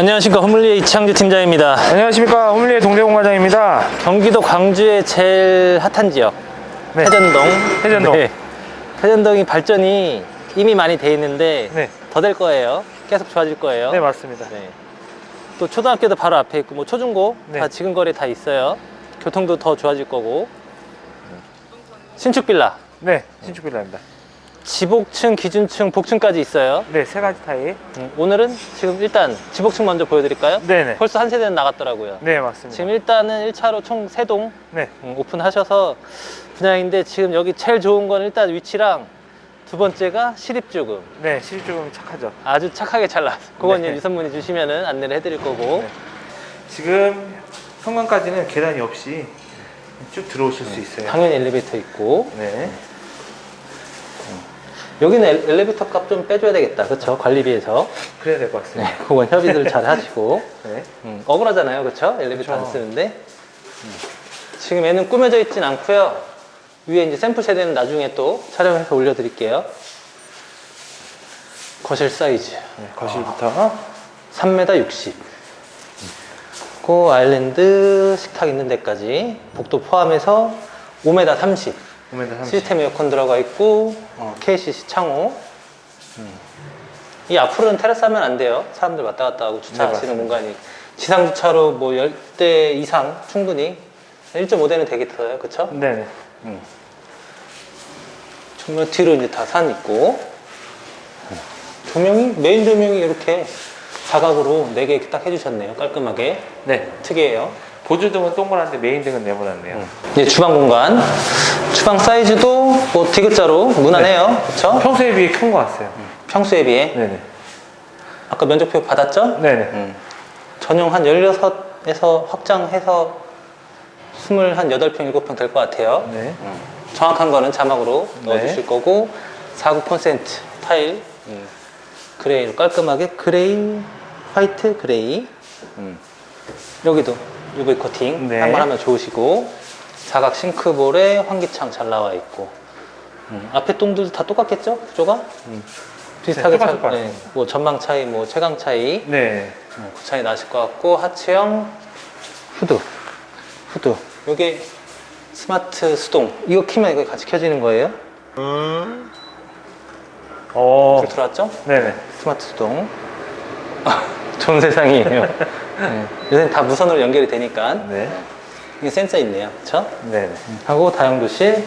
안녕하십니까 허물리의 이창주 팀장입니다. 안녕하십니까 홈리의 동대공 과장입니다. 경기도 광주의 제일 핫한 지역 네. 회전동. 회전동. 네. 회전동이 발전이 이미 많이 돼 있는데 네. 더 될 거예요. 계속 좋아질 거예요. 네 맞습니다. 네. 또 초등학교도 바로 앞에 있고 뭐 초중고 네. 다 지금 거리 다 있어요. 교통도 더 좋아질 거고. 신축 빌라 네 신축 빌라입니다. 지복층, 기준층, 복층까지 있어요. 네 세 가지 타입. 음, 오늘은 지금 일단 지복층 먼저 보여드릴까요? 네네. 벌써 한 세대는 나갔더라고요. 네 맞습니다. 지금 일단은 1차로 총 3동 네 오픈하셔서 분양인데 지금 여기 제일 좋은 건 일단 위치랑 두 번째가 시립주금 네 실조금 착하죠. 아주 착하게 잘 나왔어요. 그건 네. 유선문의 주시면은 안내를 해드릴 거고 네. 지금 현관까지는 계단이 없이 쭉 들어오실 수 있어요. 당연히 엘리베이터 있고 네. 여기는 엘- 엘리베이터 값 좀 빼줘야 되겠다 그렇죠 관리비에서 그래야 될것 같습니다. 네, 그건 협의들 잘 하시고 네. 음, 억울하잖아요 그렇죠 엘리베이터 안 그렇죠. 쓰는데 음. 지금 얘는 꾸며져 있진 않고요 위에 이제 샘플 세대는 나중에 또 촬영해서 올려드릴게요 거실 사이즈 네, 거실부터 3m 60. 그 아일랜드 식탁 있는 데까지 복도 포함해서 5m 30. 5m 30. 시스템 에어컨 들어가 있고 어, KCC 창호. 음. 이 앞으로는 테라스 하면 안 돼요. 사람들 왔다 갔다 하고 주차하시는 네. 공간이 지상 주차로 뭐 10대 이상 충분히 1.5대는 되겠어요. 그쵸? 네네. 정면 뒤로 이제 다 산 있고 조명이 메인 조명이 이렇게 사각으로 4개 딱 해주셨네요. 깔끔하게 네. 특이해요. 보조등은 동그란데 메인 등은 네모났네요. 이제 주방 공간. 주방 사이즈도 뭐 디귿자로 무난해요. 그렇죠? 평소에 비해 큰 것 같아요. 평소에 비해 네네. 아까 면적표 받았죠? 네네. 음. 전용 한 16에서 확장해서 20, 한 8평, 7평 될 것 같아요. 네. 음. 정확한 거는 자막으로 네. 넣어주실 거고 49 콘센트 타일 음. 그레이로 깔끔하게 그레이 화이트 그레이 음. 여기도 UV 코팅 네. 한번 하면 좋으시고 사각 싱크볼에 환기창 잘 나와 있고 음. 앞에 똥들도 다 똑같겠죠 구조가 음. 비슷하게 네, 똑같을 차- 것 네, 같습니다. 뭐 전망 차이 뭐 채광 차이 네. 음, 그 차이 나실 것 같고 하체형 후드 후드 요게 스마트 수동 이거 키면 이거 같이 켜지는 거예요? 어. 불 들어왔죠? 네네. 스마트 수동 아, 좋은 세상이에요 네. 요새 다 무선으로 연결이 되니까 네. 이게 센서 있네요 그쵸? 네네. 하고 다용도실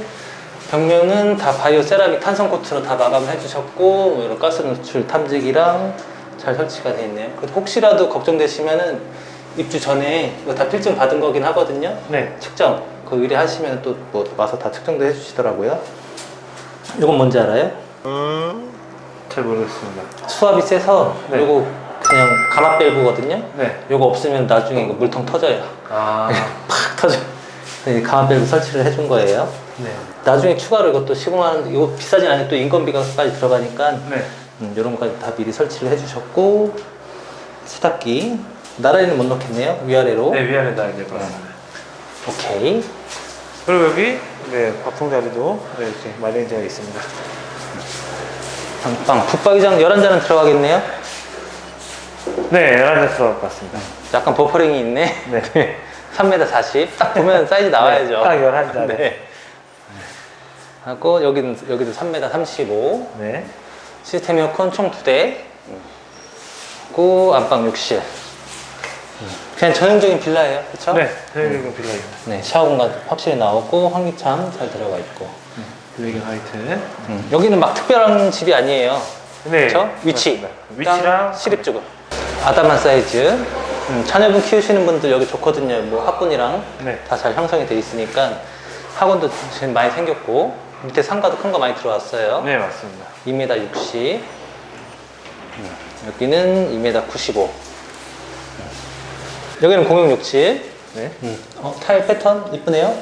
벽면은 다 바이오 세라믹 탄성 코트로 다 마감해 주셨고 뭐 이런 가스 노출 탐지기랑 잘 설치가 돼 있네요. 그래도 혹시라도 걱정되시면은 입주 전에 이거 다 필증 받은 거긴 하거든요. 네. 측정 그 의뢰하시면 또 뭐 와서 다 측정도 해주시더라고요. 이건 뭔지 알아요? 잘 모르겠습니다. 수압이 세서 네. 이거 그냥 감압 밸브거든요. 네. 이거 없으면 나중에 이거 물통 터져요. 아. 팍 터져. 밸브 설치를 해준 거예요. 네. 나중에 추가로 이것도 시공하는데 이거 비싸진 않아요. 또 인건비가까지 들어가니까 네. 음, 이런 거까지 다 미리 설치를 해주셨고 세탁기 나란히는 못 넣겠네요. 위아래로. 네, 위아래 될것 같습니다. 오케이. 그리고 여기 네, 밥통 자리도 네, 이렇게 마련이 되어 있습니다. 빵빵. 붙박이장 11잔은 들어가겠네요. 네, 11대 들어갈 것 같습니다. 약간 버퍼링이 있네. 네. 3m 40. 딱 보면 사이즈 나와야죠. 딱 11잔. 네. 하고 여기는 여기도 3m 35. 네. 시스템 에어컨 총두 대. 고 안방 욕실. 그냥 전형적인 빌라예요. 그렇죠? 네, 저희는 빌라입니다. 네, 샤워 공간 확실히 나오고 환기창 잘 들어가 있고. 블랙 앤 화이트. 음, 여기는 막 특별한 집이 아니에요. 네. 그렇죠? 위치. 맞습니다. 위치랑 시립 주금. 아담한 사이즈. 음, 자녀분 키우시는 분들 여기 좋거든요. 뭐 학군이랑 네. 다 잘 형성이 돼 있으니까 학원도 지금 많이 생겼고 밑에 상가도 큰 거 많이 들어왔어요. 네, 맞습니다. 2m 60. 음, 여기는 2m 95. 음. 여기는 공용 욕실. 네. 음. 어, 타일 패턴 이쁘네요.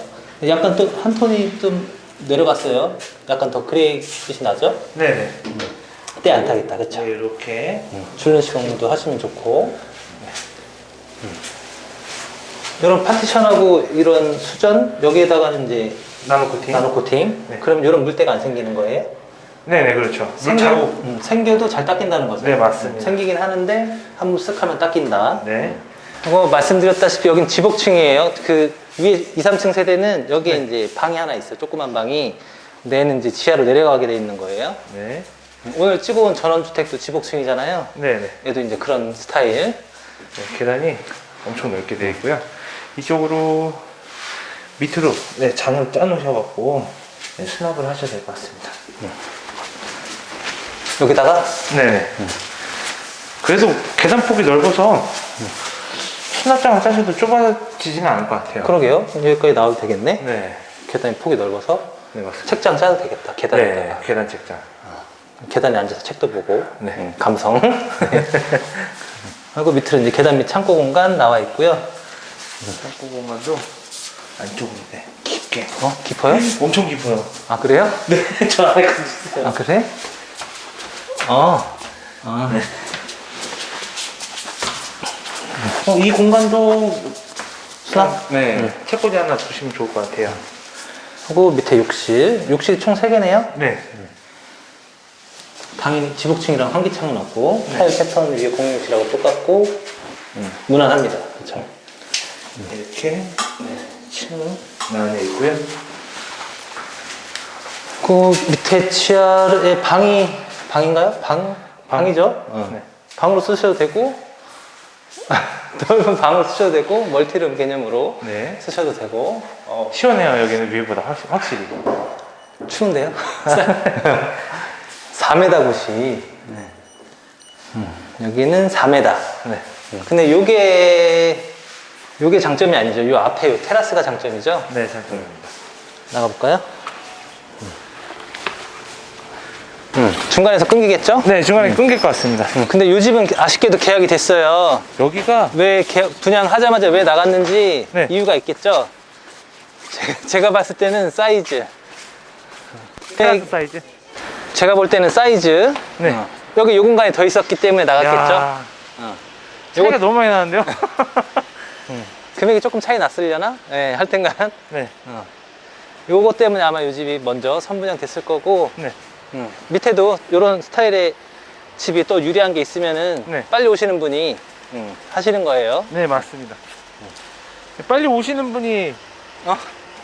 약간 또 한 톤이 좀 내려갔어요. 약간 더 그레이 빛이 나죠? 네, 네. 때 안 타겠다, 그쵸? 네, 이렇게. 음, 줄눈 시공도 하시면 좋고. 음. 이런 파티션하고 이런 수전 여기에다가 이제 나노 코팅. 나노 코팅. 네. 그럼 이런 물때가 안 생기는 거예요? 네네 그렇죠. 물 생겨, 차고. 음, 생겨도 잘 닦인다는 거죠. 네, 맞습니다. 생기긴 하는데 한번 쓱 하면 닦인다. 네. 그리고 말씀드렸다시피 여긴 지복층이에요. 그 위에 2, 3층 세대는 여기에 네. 이제 방이 하나 있어요. 조그만 방이. 내는 이제 지하로 내려가게 돼 있는 거예요. 네. 오늘 찍어온 전원주택도 지복층이잖아요. 네네. 얘도 이제 그런 스타일. 네, 계단이 엄청 넓게 되어 있고요. 이쪽으로 밑으로 네, 장을 짜놓으셔갖고 네, 수납을 하셔야 될 것 같습니다. 여기다가 네네. 그래도 계단 폭이 넓어서 수납장을 짜셔도 좁아지지는 않을 것 같아요. 그러게요. 여기까지 나와도 되겠네. 네. 계단이 폭이 넓어서 네, 맞습니다. 책장 짜도 되겠다. 계단에다가. 네, 계단 책장. 계단에 앉아서 책도 보고 네. 음, 감성. 네. 그리고 밑으로 이제 계단 및 창고 공간 나와 있고요. 창고 공간도 안쪽으로 네, 깊게. 어 깊어요? 엄청 깊어요. 아 그래요? 네, 저 안에까지 있어요. 아 그래? 어. 아. 어, 이 공간도 수납? 네, 음. 책꽂이 하나 두시면 좋을 것 같아요. 하고 밑에 욕실. 욕실이 총 3개네요. 네. 당연히 지복층이랑 환기창은 없고 타일 패턴 위에 공용실하고 똑같고 음, 무난합니다. 그렇죠. 이렇게 네, 층 안에 있고요. 그 밑에 치아에 방이 방인가요? 방 방이죠. 어. 네. 방으로 쓰셔도 되고 넓은 방으로 쓰셔도 되고 멀티룸 개념으로 네. 쓰셔도 되고 어, 시원해요 여기는 위에보다 확, 확실히. 추운데요? 4m 굿이 음, 여기는 4m. 네. 근데 요게 요게 장점이 아니죠. 요 앞에 요 테라스가 장점이죠. 네, 장점입니다. 나가볼까요? 음, 중간에서 끊기겠죠? 네, 중간에 끊길 것 같습니다. 음, 근데 요 집은 아쉽게도 계약이 됐어요. 여기가 왜 계약, 분양하자마자 왜 나갔는지 네. 이유가 있겠죠? 제가, 제가 봤을 때는 사이즈. 테라스 사이즈. 제가 볼 때는 사이즈. 네. 어, 여기 요 공간이 더 있었기 때문에 나갔겠죠? 야, 어. 차이가 요거- 너무 많이 나는데요? 금액이 조금 차이 났으려나? 네, 할 땐간. 네, 어. 요거 때문에 아마 요 집이 먼저 선분양 됐을 거고, 네, 음, 밑에도 이런 스타일의 집이 또 유리한 게 있으면은 네. 빨리 오시는 분이 음, 하시는 거예요. 네, 맞습니다. 빨리 오시는 분이 어?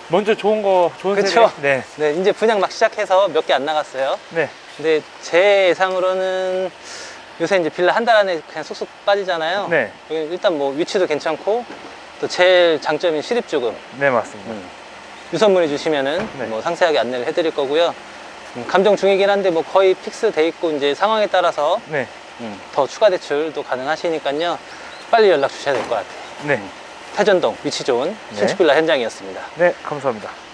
먼저 좋은 거, 좋은 그쵸? 세대. 네, 네, 이제 분양 막 시작해서 몇 개 안 나갔어요. 네, 근데 제 예상으로는 요새 이제 빌라 한 달 안에 그냥 쏙쏙 빠지잖아요. 네. 여기 일단 뭐 위치도 괜찮고 또 제일 장점인 실입주금 네, 맞습니다. 음. 유선 문의 주시면은 네. 뭐 상세하게 안내를 해드릴 거고요. 음, 감정 중이긴 한데 뭐 거의 픽스 돼 있고 이제 상황에 따라서 네, 음, 더 추가 대출도 가능하시니까요. 빨리 연락 주셔야 될 것 같아요. 네, 태전동 위치 좋은 네. 신축 빌라 현장이었습니다. 네, 감사합니다.